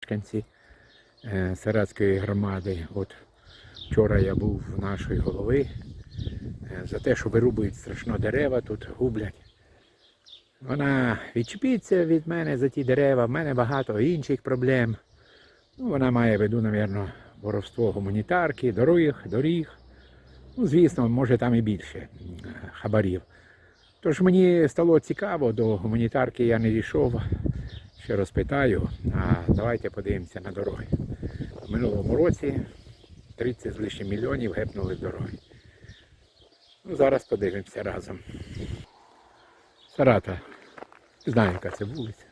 мешканці е, Саратської громади. От вчора я був в нашої голови е, за те, що вирубують страшно дерева, тут гублять. Вона відчепиться від мене за ті дерева, в мене багато інших проблем. Ну, вона має в виду, мабуть, воровство гуманітарки, доріг, доріг. Ну, звісно, може там і більше хабарів. Тож мені стало цікаво, до гуманітарки я не дійшов. Ще розпитаю, а давайте подивимося на дороги. В минулому році 30 з лишнім мільйонів гепнули дороги. Ну, зараз подивимося разом. Сарата. Знаю, яка це вулиця.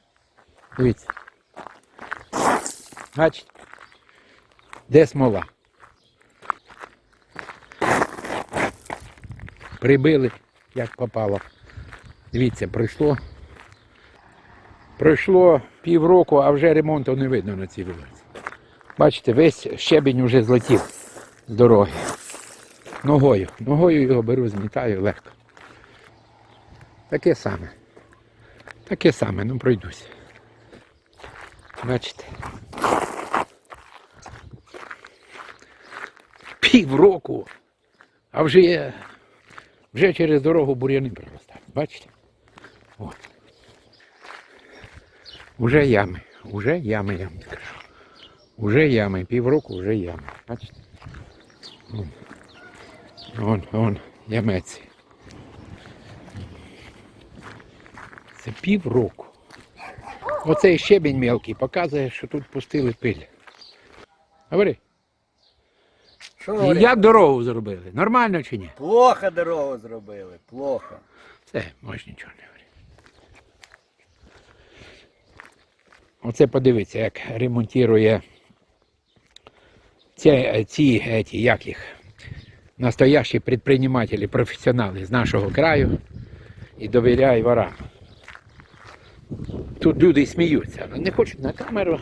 Дивіться. Бачите? Де смола? Прибили, як попало. Дивіться, пройшло. Пройшло півроку, а вже ремонту не видно на цій вулиці. Бачите, весь щебінь вже злетів з дороги. Ногою. Ногою його беру, змітаю легко. Таке саме. Таке саме, ну пройдусь. Бачите. Півроку. А вже, є- вже через дорогу бур'яни проростають. Бачите? От. Уже ями. Уже ями, я вам скажу. Уже ями. Півроку вже ями. Бачите? Вон, вон, вон ямеці. Це півроку. Оцей щебінь мелкий показує, що тут пустили пиль. Говори. Що І як дорогу зробили? Нормально чи ні? Плохо дорогу зробили, плохо. Це може нічого не говорити. Оце подивіться, як ремонтує ці, ці еті, як їх, настоящі предпринимателі, професіонали з нашого краю і довіряє ворам. Тут люди сміються. Ну, Не хочуть на камеру,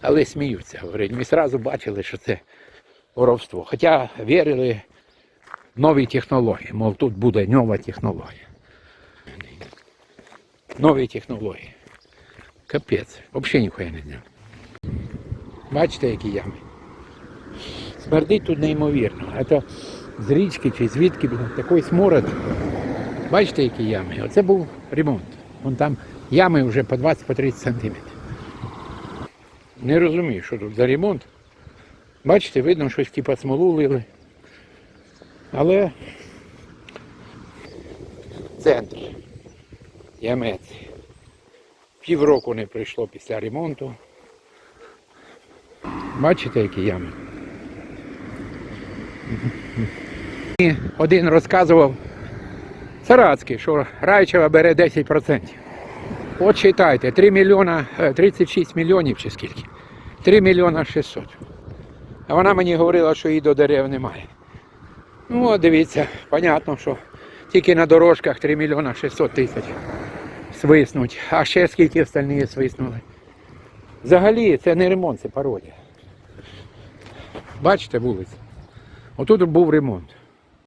але сміються. Говорять, ми одразу бачили, що це воровство. Хоча вірили в нові технології, мов тут буде нова технологія. Нові технології. Капець. Взагалі ніхуя не знав. Бачите, які ями? Смердить тут неймовірно. А то з річки чи звідки такий смород. Бачите, які ями? Оце був ремонт. Вон там ями вже по 20-30 сантиметрів. Не розумію, що тут за ремонт. Бачите, видно, щось типа смолу лили. Але центр. Ямець. Півроку не пройшло після ремонту. Бачите, які ями? І один розказував Сарацький, що Райчева бере 10%. От читайте, 3 мільйона, е, 36 мільйонів чи скільки? 3 мільйона 600. А вона мені говорила, що її до дерев немає. Ну, дивіться, понятно, що тільки на дорожках 3 мільйона 600 тисяч свиснуть, а ще скільки остальні свиснули. Взагалі це не ремонт, це пародія. Бачите вулицю? Отут був ремонт.